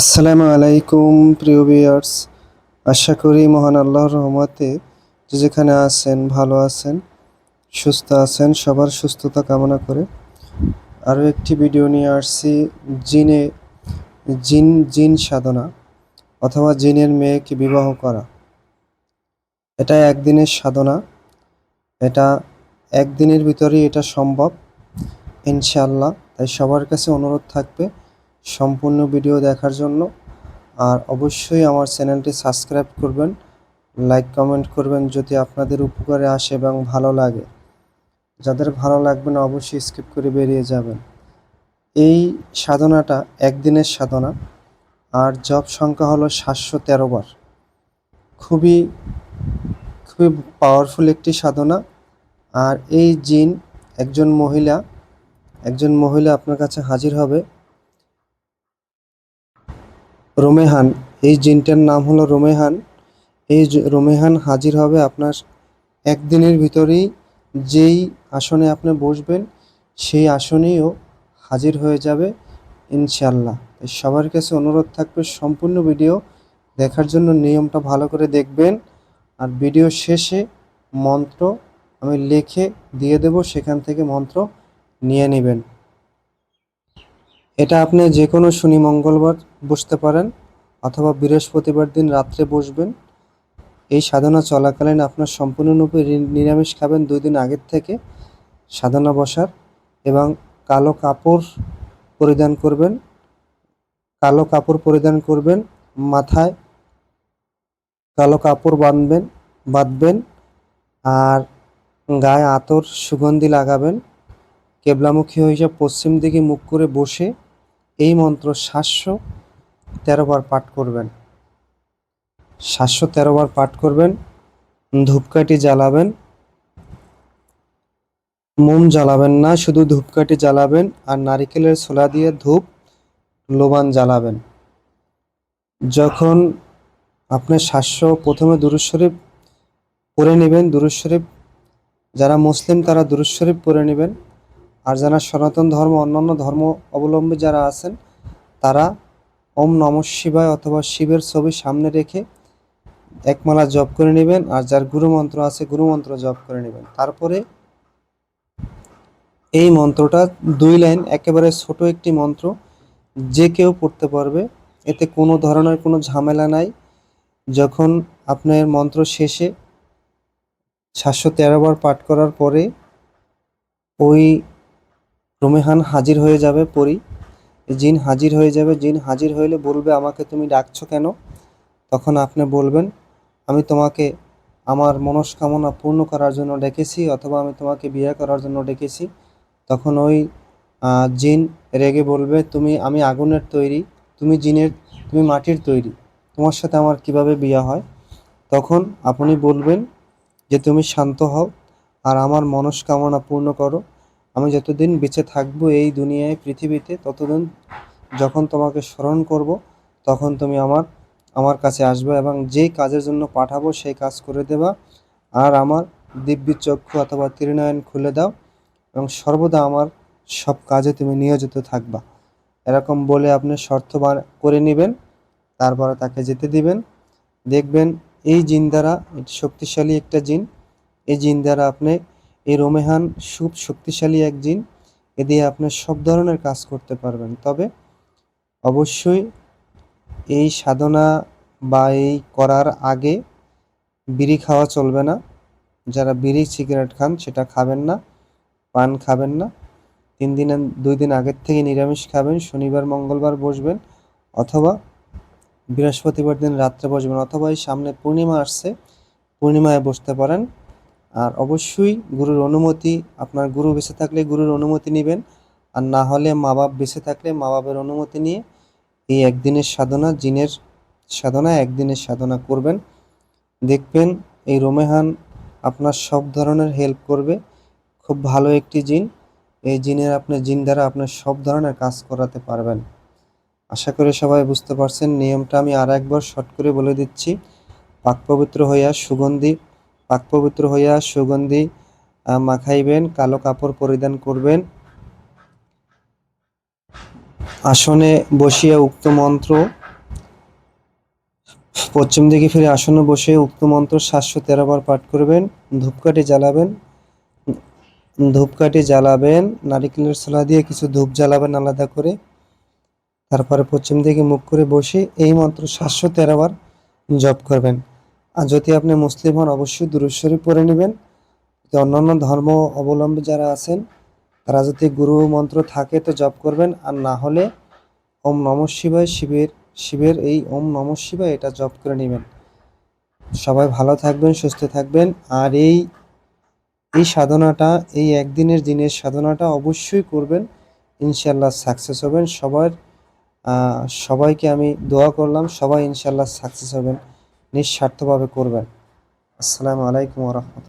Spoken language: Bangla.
আসসালামু আলাইকুম, প্রিয় ভিউয়ার্স। আশা করি মহান আল্লাহর রহমতে যে যেখানে আছেন, ভালো আছেন, সুস্থ আছেন, সবার সুস্থতা কামনা করে। আরও একটি ভিডিও নিয়ে আসছি, জিনে, জিন জিন সাধনা অথবা জিনের মেয়েকে বিবাহ করা। এটা একদিনের সাধনা। এটা একদিনের ভিতরেই এটা সম্ভব, ইনশাআল্লাহ। তাই সবার কাছে অনুরোধ থাকবে সম্পূর্ণ ভিডিও দেখার জন্য। আর অবশ্যই আমার চ্যানেলটি সাবস্ক্রাইব করবেন, লাইক, কমেন্ট করবেন যদি আপনাদের উপকারে আসে এবং ভালো লাগে। যাদের ভালো লাগবে না অবশ্যই স্কিপ করে বেরিয়ে যাবেন। এই সাধনাটা একদিনের সাধনা, আর জব সংখ্যা হলো সাতশো তেরো বার। খুবই খুবই পাওয়ারফুল একটি সাধনা। আর এই জিন একজন মহিলা একজন মহিলা আপনার কাছে হাজির হবে। রোমেহান। এই জিনটার নাম হলো রোমেহান। এই রোমেহান হাজির হবে আপনার একদিনের ভিতরেই। যেই আসনে আপনি বসবেন, সেই আসনেও হাজির হয়ে যাবে ইনশাল্লাহ সবার কাছে অনুরোধ থাকবে সম্পূর্ণ ভিডিও দেখার জন্য নিয়মটা ভালো করে দেখবেন। আর ভিডিও শেষে মন্ত্র আমি লিখে দিয়ে দেব, সেখান থেকে মন্ত্র নিয়ে নেবেন। এটা আপনি যে কোনো শনি, মঙ্গলবার বসতে পারেন অথবা বৃহস্পতিবার দিন রাত্রে বসবেন। এই সাধনা চলাকালীন আপনার সম্পূর্ণরূপে নিরামিষ খাবেন দুই দিন আগের থেকে সাধনা বসার এবং কালো কাপড় পরিধান করবেন। কালো কাপড় পরিধান করবেন, মাথায় কালো কাপড় বাঁধবেন বাঁধবেন আর গায়ে আতর সুগন্ধি লাগাবেন। কেবলামুখী হয়ে পশ্চিম দিকে মুখ করে বসে এই মন্ত্র সাতশো তেরো বার পাঠ করবেন। সাতশো তেরো বার পাঠ করবেন, ধূপকাঠি জ্বালাবেন, মোম জ্বালাবেন না, শুধু ধূপকাঠি জ্বালাবেন আর নারিকেলের ছোলা দিয়ে ধূপ, লোবান জ্বালাবেন। যখন আপনি সাতশো প্রথমে দুরুজ শরীফ পড়ে নেবেন দুরুজ শরীফ, যারা মুসলিম তারা দুরুজ শরীফ পড়ে নেবেন। আর যারা সনাতন ধর্ম, অন্যান্য ধর্ম অবলম্বী যারা আছেন, তারা ওম নম শিবায় অথবা শিবের ছবি সামনে রেখে একমালা জপ করে নেবেন আর যার গুরু মন্ত্র আছে গুরু মন্ত্র জপ করে নেবেন। তারপরে এই মন্ত্রটা দুই লাইন, একেবারে ছোট একটি মন্ত্র, যে কেউ পড়তে পারবে। এতে কোনো ধরনের কোনো ঝামেলা নাই। যখন আপনার মন্ত্র শেষে সাতশো তেরো বার পাঠ করার পরে ওই রোমেহান হাজির হয়ে যাবে, পরি। জিন হাজির হয়ে যাবে, জিন হাজির হইলে বলবে, আমাকে তুমি ডাকছো কেন? তখন আপনি বলবেন, আমি তোমাকে আমার মনস্কামনা পূর্ণ করার জন্য ডেকেছি, অথবা আমি তোমাকে বিয়ে করার জন্য ডেকেছি। তখন ওই জিন রেগে বলবে, তুমি, আমি আগুনের তৈরি, তুমি জিনের, তুমি মাটির তৈরি, তোমার সাথে আমার কীভাবে বিয়ে হয়? তখন আপনি বলবেন যে, তুমি শান্ত হও আর আমার মনস্কামনা পূর্ণ করো। আমি যতদিন বেঁচে থাকব এই দুনিয়ায়, পৃথিবীতে, ততদিন যখন তোমাকে স্মরণ করব, তখন তুমি আমার আমার কাছে আসবে এবং যেই কাজের জন্য পাঠাবো সেই কাজ করে দেবা। আর আমার দিব্য চক্ষু অথবা ত্রিনয়ন খুলে দাও এবং সর্বদা আমার সব কাজে তুমি নিয়োজিত থাকবা। এরকম বলে আপনি শর্ত করে নেবেন, তারপরে তাকে যেতে দিবেন। দেখবেন এই জিন দ্বারা, শক্তিশালী একটা জিন, এই জিন দ্বারা আপনি এই রোমেহান খুব শক্তিশালী এক জিন, এ দিয়ে আপনার সব ধরনের কাজ করতে পারবেন। তবে অবশ্যই এই সাধনা বা এই করার আগে বিড়ি খাওয়া চলবে না। যারা বিড়ি সিগারেট খান, সেটা খাবেন না, পান খাবেন না। তিন দিন, দুই দিন আগের থেকে নিরামিষ খাবেন, শনিবার, মঙ্গলবার বসবেন, অথবা বৃহস্পতিবার দিন রাত্রে বসবেন, অথবা এই সামনে পূর্ণিমা আসছে, পূর্ণিমায় বসতে পারেন। আর অবশ্যই গুরুর অনুমতি, আপনার গুরু বেঁচে থাকলে গুরুর অনুমতি নেবেন, আর না হলে মা বাপ বেঁচে থাকলে মা বাপের অনুমতি নিয়ে এই একদিনের সাধনা, জিনের সাধনা, একদিনের সাধনা করবেন। দেখবেন এই রোমেহান আপনার সব ধরনের হেল্প করবে। খুব ভালো একটি জিন, এই জিনের আপনার জিন দ্বারা আপনার সব ধরনের কাজ করাতে পারবেন। আশা করি সবাই বুঝতে পারছেন, নিয়মটা আমি আর একবার শর্ট করে বলে দিচ্ছি। পাক পবিত্র হইয়া সুগন্ধি পাক পবিত্র হইয়া সুগন্ধি মাখাইবেন, কালো কাপড় পরিধান করবেন। আসনে বসিয়া উক্ত মন্ত্র, পশ্চিম দিকে ফিরে আসনে বসে উক্ত মন্ত্র সাতশো তেরো বার পাঠ করবেন, ধূপকাঠি জ্বালাবেন ধূপকাঠি জ্বালাবেন, নারিকেলের ছোলা দিয়ে কিছু ধূপ জ্বালাবেন আলাদা করে। তারপরে পশ্চিম দিকে মুখ করে বসে এই মন্ত্র সাতশো তেরো বার জপ করবেন। আর যদি আপনি মুসলিম হন, অবশ্যই দুরুশ্বরী পড়ে নেবেন। অন্যান্য ধর্ম অবলম্বী যারা আছেন, তারা যদি গুরু মন্ত্র থাকে তো জপ করবেন। আর না হলে ওম নম শিবায় শিবের শিবের এই ওম নম শিবায় এটা জপ করে নেবেন। সবাই ভালো থাকবেন, সুস্থ থাকবেন। আর এই এই সাধনাটা, এই একদিনের দিনের সাধনাটা অবশ্যই করবেন। ইনশাল্লাহ সাকসেস হবেন সবার। সবাইকে আমি দোয়া করলাম, সবাই ইনশাল্লাহ সাকসেস হবেন। নিঃস্বার্থভাবে করবেন। আসসালামু আলাইকুম রহমতুল্লাহ।